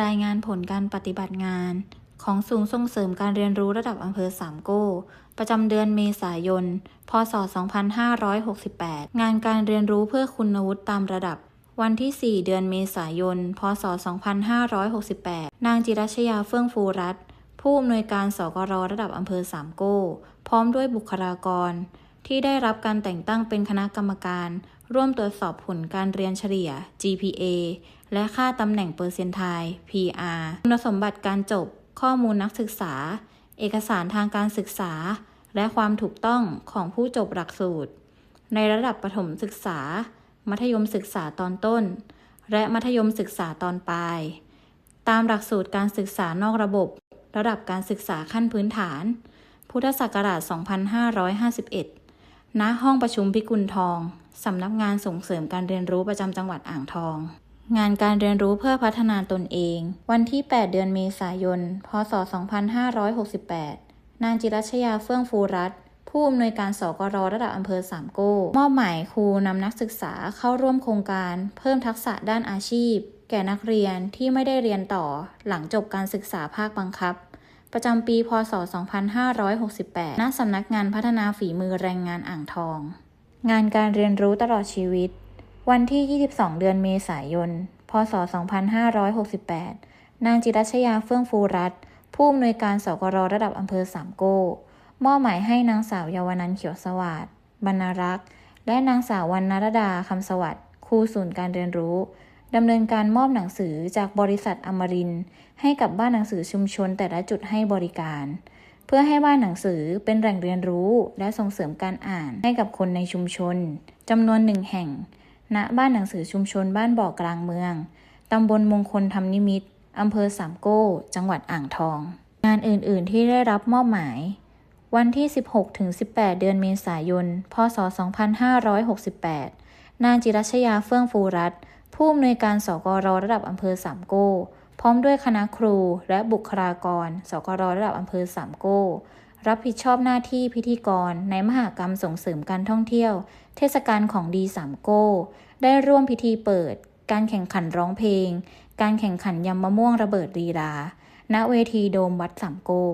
รายงานผลการปฏิบัติงาน ของศูนย์ส่งเสริมการเรียนรู้ระดับอำเภอสามโก้ ประจำเดือนเมษายน พศ 2568 งานการเรียนรู้เพื่อคุณวุฒิตามระดับ วันที่ 4 เดือนเมษายน พศ 2568 นางจิรัชยาเฟื่องฟูรัตผู้อำนวยการสกรระดับอำเภอสามโก้ พร้อมด้วยบุคลากร ที่ได้รับการแต่งตั้งเป็นคณะกรรมการ ร่วมตรวจสอบผลการเรียนเฉลี่ย GPA และค่าตำแหน่งเปอร์เซนต์ไทล์ PR คุณสมบัติการจบ ข้อมูลนักศึกษา เอกสารทางการศึกษา และความถูกต้องของผู้จบหลักสูตร ในระดับประถมศึกษา มัธยมศึกษาตอนต้น และมัธยมศึกษาตอนปลาย ตามหลักสูตรการศึกษานอกระบบ ระดับการศึกษาขั้นพื้นฐาน พุทธศักราช 2551 ณห้องประชุมพิกุลทองสำนักงานส่งเสริมการเรียนรู้ประจำจังหวัดอ่างทอง งานการเรียนรู้เพื่อพัฒนาตนเอง วันที่ 8 เดือนเมษายน พศ 2568 นางจิรัชยาเฟื่องฟูรัตผู้อำนวยการสกรระดับอำเภอสามโก้มอบหมายครูนำนักศึกษาเข้าร่วมโครงการ เพิ่มทักษะด้านอาชีพ แก่นักเรียนที่ไม่ได้เรียนต่อ หลังจบการศึกษาภาคบังคับ ประจำปี พศ 2568 ณ สำนักงานพัฒนาฝีมือแรงงานอ่างทอง งานการเรียนรู้ตลอดชีวิต วันที่ 22 เดือนเมษายน พศ 2568 นางจิรัชยาเฟื่องฟูรัตผู้อำนวยการสกรระดับอำเภอสามโก้มอบหมายให้นางสาวเยาวนันเขียวสวัสดิ์บรรณรักษ์ และนางสาววรรณรดาคำสวัสดิ์ครูศูนย์การเรียนรู้ ดำเนินการมอบหนังสือจากบริษัทอมรินให้กับบ้านหนังสือชุมชนแต่ละจุดให้บริการ เพื่อให้บ้านหนังสือเป็นแหล่งเรียนรู้และส่งเสริมการอ่านให้กับคนในชุมชนจำนวนหนึ่งแห่ง ณบ้านหนังสือชุมชนบ้านบ่อกลางเมืองตำบลมงคลธรรมนิมิตอำเภอสามโก้ จังหวัดอ่างทอง งานอื่น ๆ ที่ได้รับมอบหมาย วันที่ 16-18 เดือนเมษายน พศ 2568 นางจิรัชยาเฟื่องฟูรัต ผู้อำนวยการสกรระดับอำเภอสามโก้ พร้อมด้วยคณะครูและบุคลากร สกรระดับอำเภอสามโก้ รับผิดชอบหน้าที่พิธีกรในมหากรรมส่งเสริมการท่องเที่ยว เทศกาลของดีสามโก้ ได้ร่วมพิธีเปิด การแข่งขันร้องเพลง การแข่งขันยำมะม่วงระเบิดรีราณเวทีโดมวัดสามโก้